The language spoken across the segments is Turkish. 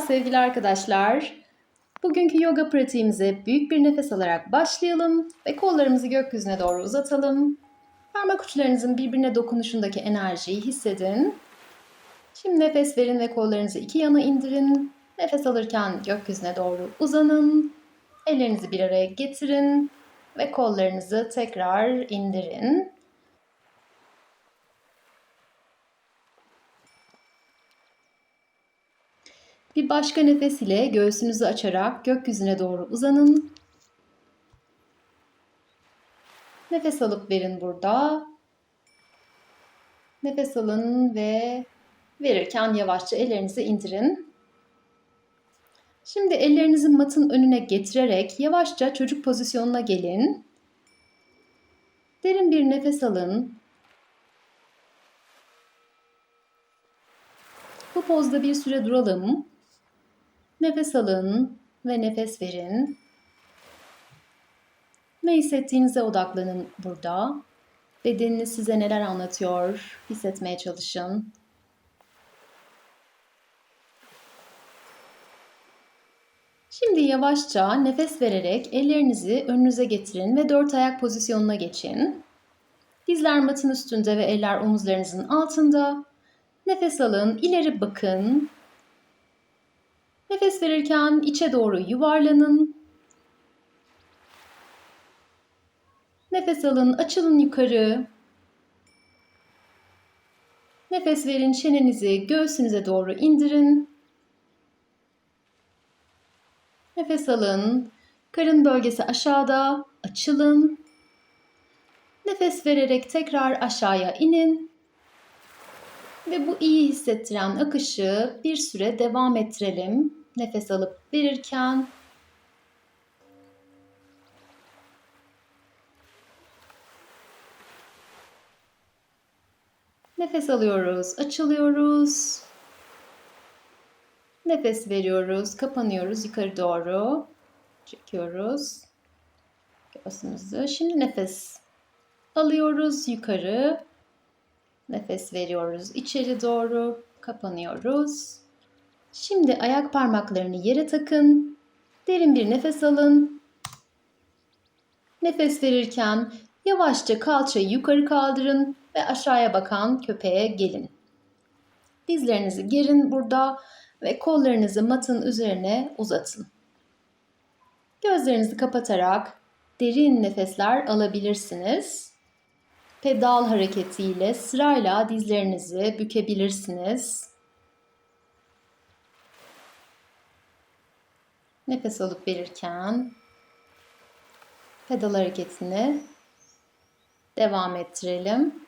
Sevgili arkadaşlar. Bugünkü yoga pratiğimize büyük bir nefes alarak başlayalım ve kollarımızı gökyüzüne doğru uzatalım. Parmak uçlarınızın birbirine dokunuşundaki enerjiyi hissedin. Şimdi nefes verin ve kollarınızı iki yana indirin. Nefes alırken gökyüzüne doğru uzanın. Ellerinizi bir araya getirin ve kollarınızı tekrar indirin. Bir başka nefes ile göğsünüzü açarak gökyüzüne doğru uzanın. Nefes alıp verin burada. Nefes alın ve verirken yavaşça ellerinizi indirin. Şimdi ellerinizi matın önüne getirerek yavaşça çocuk pozisyonuna gelin. Derin bir nefes alın. Bu pozda bir süre duralım. Nefes alın ve nefes verin. Ne hissettiğinize odaklanın burada. Bedeniniz size neler anlatıyor, hissetmeye çalışın. Şimdi yavaşça nefes vererek ellerinizi önünüze getirin ve dört ayak pozisyonuna geçin. Dizler matın üstünde ve eller omuzlarınızın altında. Nefes alın, ileri bakın Nefes verirken içe doğru yuvarlanın. Nefes alın, açılın yukarı. Nefes verin, çenenizi göğsünüze doğru indirin. Nefes alın, karın bölgesi aşağıda, açılın. Nefes vererek tekrar aşağıya inin. Ve bu iyi hissettiren akışı bir süre devam ettirelim. Nefes alıp verirken Nefes alıyoruz, açılıyoruz. Nefes veriyoruz, kapanıyoruz yukarı doğru. Çekiyoruz. Göğsümüzü. Şimdi nefes alıyoruz yukarı. Nefes veriyoruz içeri doğru. Kapanıyoruz. Şimdi ayak parmaklarını yere takın. Derin bir nefes alın. Nefes verirken yavaşça kalçayı yukarı kaldırın ve aşağıya bakan köpeğe gelin. Dizlerinizi gerin burada ve kollarınızı matın üzerine uzatın. Gözlerinizi kapatarak derin nefesler alabilirsiniz. Pedal hareketiyle sırayla dizlerinizi bükebilirsiniz. Nefes alıp verirken pedal hareketini devam ettirelim.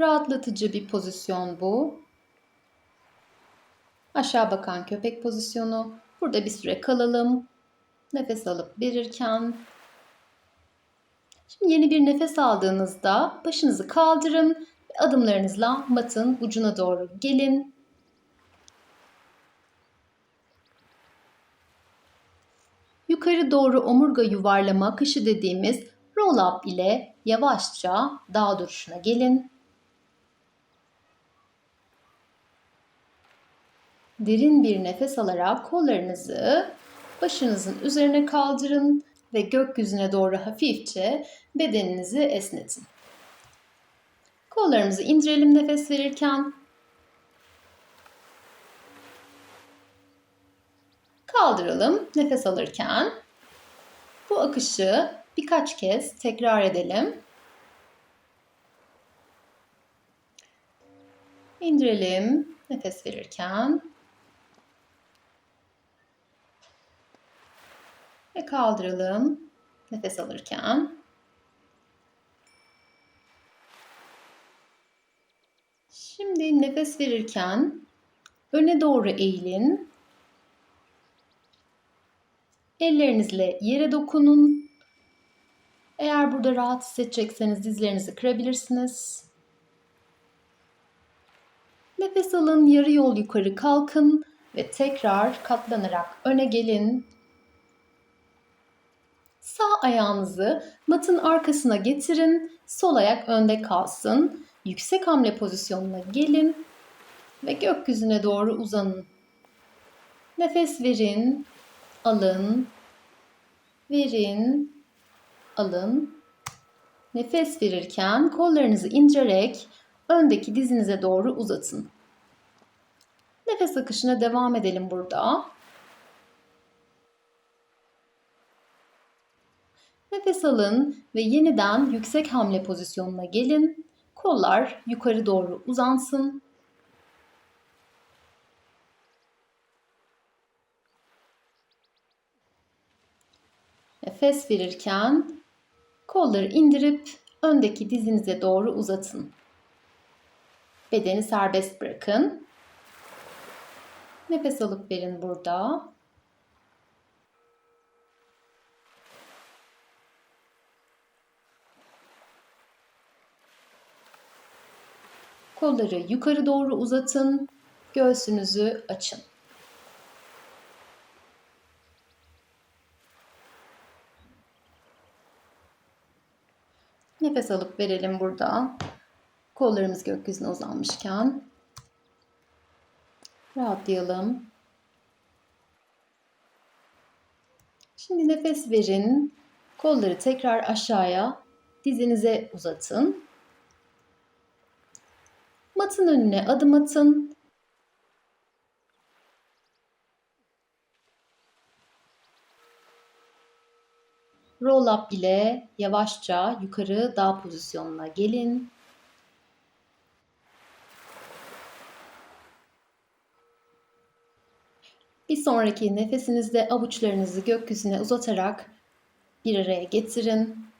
Rahatlatıcı bir pozisyon bu. Aşağı bakan köpek pozisyonu. Burada bir süre kalalım. Nefes alıp verirken Şimdi yeni bir nefes aldığınızda başınızı kaldırın Adımlarınızla matın ucuna doğru gelin. Yukarı doğru omurga yuvarlama akışı dediğimiz roll up ile yavaşça dağ duruşuna gelin. Derin bir nefes alarak kollarınızı başınızın üzerine kaldırın ve gökyüzüne doğru hafifçe bedeninizi esnetin. Kollarımızı indirelim nefes verirken. Kaldıralım nefes alırken. Bu akışı birkaç kez tekrar edelim. İndirelim nefes verirken. Ve kaldıralım nefes alırken. Şimdi nefes verirken öne doğru eğilin. Ellerinizle yere dokunun. Eğer burada rahat hissedecekseniz dizlerinizi kırabilirsiniz. Nefes alın, yarı yol yukarı kalkın ve tekrar katlanarak öne gelin. Sağ ayağınızı matın arkasına getirin. Sol ayak önde kalsın yüksek hamle pozisyonuna gelin ve gökyüzüne doğru uzanın. Nefes verin, alın, verin, alın. Nefes verirken kollarınızı indirerek öndeki dizinize doğru uzatın. Nefes akışına devam edelim burada. Nefes alın ve yeniden yüksek hamle pozisyonuna gelin. Kollar yukarı doğru uzansın. Nefes verirken kolları indirip öndeki dizinize doğru uzatın. Bedeni serbest bırakın. Nefes alıp verin burada. Kolları yukarı doğru uzatın. Göğsünüzü açın. Nefes alıp verelim burada. Kollarımız gökyüzüne uzanmışken. Rahatlayalım. Şimdi nefes verin. Kolları tekrar aşağıya dizinize uzatın. Matın önüne adım atın. Roll up ile yavaşça yukarı dağ pozisyonuna gelin. Bir sonraki nefesinizde avuçlarınızı gökyüzüne uzatarak bir araya getirin.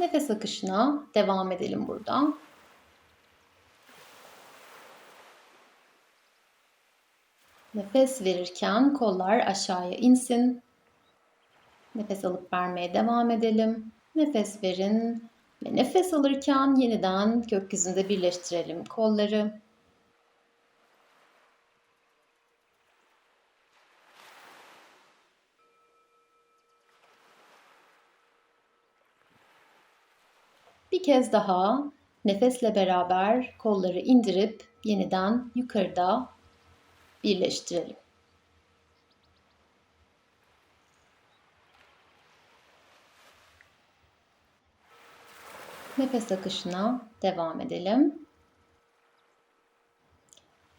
Nefes akışına devam edelim burada. Nefes verirken kollar aşağıya insin. Nefes alıp vermeye devam edelim. Nefes verin ve nefes alırken yeniden gökyüzünde birleştirelim kolları. Kez daha nefesle beraber kolları indirip yeniden yukarıda birleştirelim. Nefes akışına devam edelim.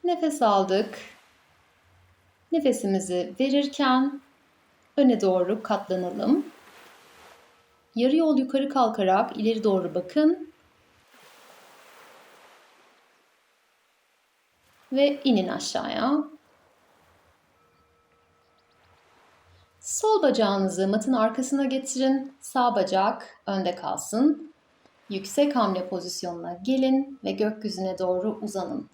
Nefes aldık. Nefesimizi verirken öne doğru katlanalım. Yarı yol yukarı kalkarak ileri doğru bakın. Ve inin aşağıya. Sol bacağınızı matın arkasına getirin. Sağ bacak önde kalsın. Yüksek hamle pozisyonuna gelin ve gökyüzüne doğru uzanın.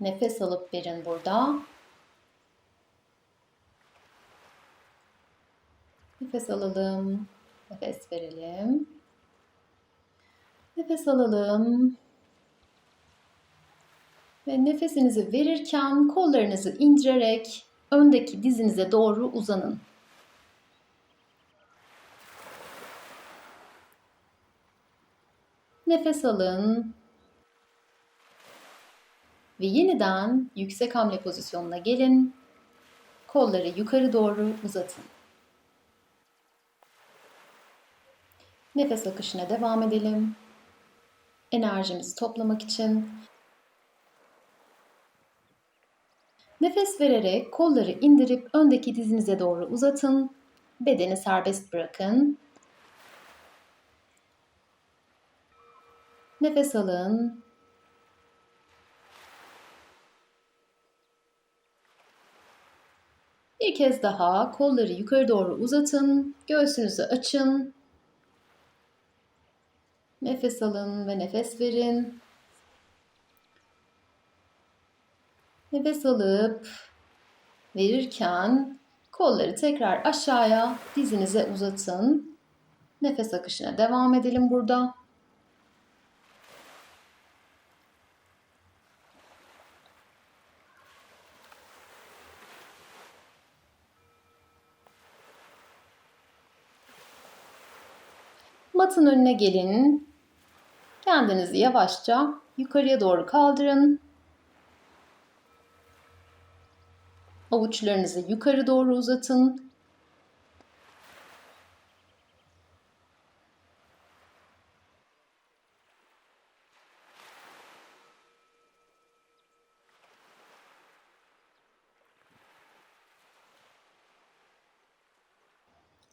Nefes alıp verin burada. Nefes alalım. Nefes verelim. Nefes alalım. Ve nefesinizi verirken kollarınızı indirerek öndeki dizinize doğru uzanın. Nefes alın. Ve yeniden yüksek hamle pozisyonuna gelin. Kolları yukarı doğru uzatın. Nefes akışına devam edelim. Enerjimizi toplamak için Nefes vererek kolları indirip öndeki dizinize doğru uzatın. Bedeni serbest bırakın. Nefes alın. Bir kez daha kolları yukarı doğru uzatın. Göğsünüzü açın. Nefes alın ve nefes verin. Nefes alıp verirken kolları tekrar aşağıya dizinize uzatın. Nefes akışına devam edelim burada. Matın önüne gelin. Kendinizi yavaşça yukarıya doğru kaldırın. Avuçlarınızı yukarı doğru uzatın.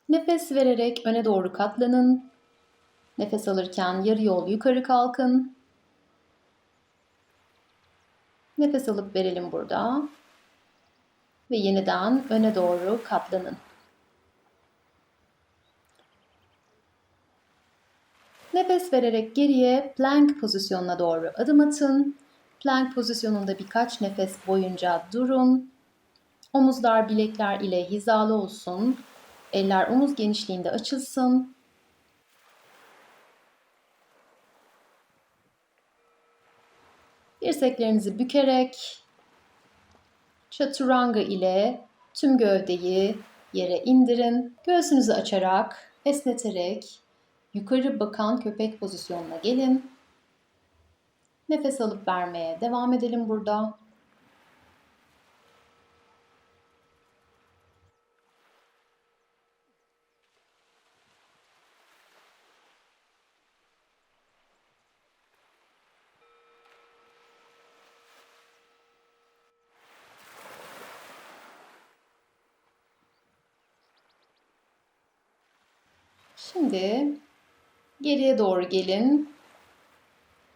Nefes vererek öne doğru katlanın. Nefes alırken yarı yol yukarı kalkın. Nefes alıp verelim burada. Ve yeniden öne doğru katlanın. Nefes vererek geriye plank pozisyonuna doğru adım atın. Plank pozisyonunda birkaç nefes boyunca durun. Omuzlar bilekler ile hizalı olsun. Eller omuz genişliğinde açılsın. Dirseklerinizi bükerek chaturanga ile tüm gövdeyi yere indirin. Göğsünüzü açarak, esneterek yukarı bakan köpek pozisyonuna gelin. Nefes alıp vermeye devam edelim burada. Şimdi geriye doğru gelin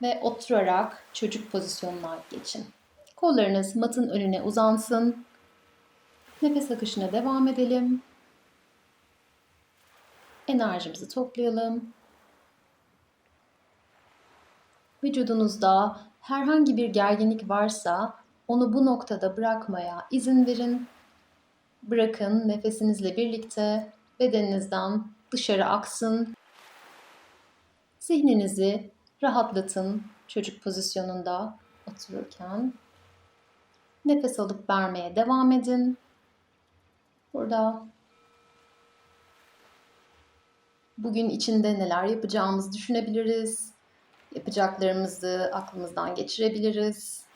ve oturarak çocuk pozisyonuna geçin. Kollarınız matın önüne uzansın. Nefes akışına devam edelim. Enerjimizi toplayalım. Vücudunuzda herhangi bir gerginlik varsa onu bu noktada bırakmaya izin verin. Bırakın nefesinizle birlikte bedeninizden dışarı aksın. Zihninizi rahatlatın çocuk pozisyonunda otururken. Nefes alıp vermeye devam edin. Burada bugün içinde neler yapacağımızı düşünebiliriz. Yapacaklarımızı aklımızdan geçirebiliriz.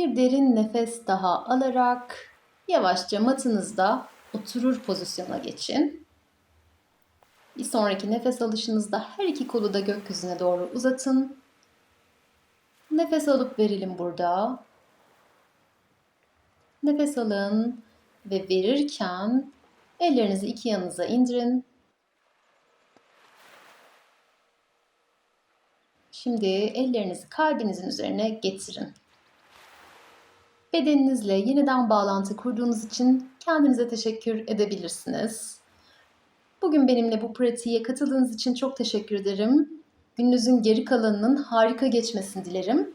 Bir derin nefes daha alarak yavaşça matınızda oturur pozisyona geçin. Bir sonraki nefes alışınızda her iki kolu da gökyüzüne doğru uzatın. Nefes alıp verelim burada. Nefes alın ve verirken ellerinizi iki yanınıza indirin. Şimdi ellerinizi kalbinizin üzerine getirin. Bedeninizle yeniden bağlantı kurduğunuz için kendinize teşekkür edebilirsiniz. Bugün benimle bu pratiğe katıldığınız için çok teşekkür ederim. Gününüzün geri kalanının harika geçmesini dilerim.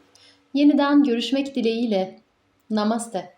Yeniden görüşmek dileğiyle. Namaste.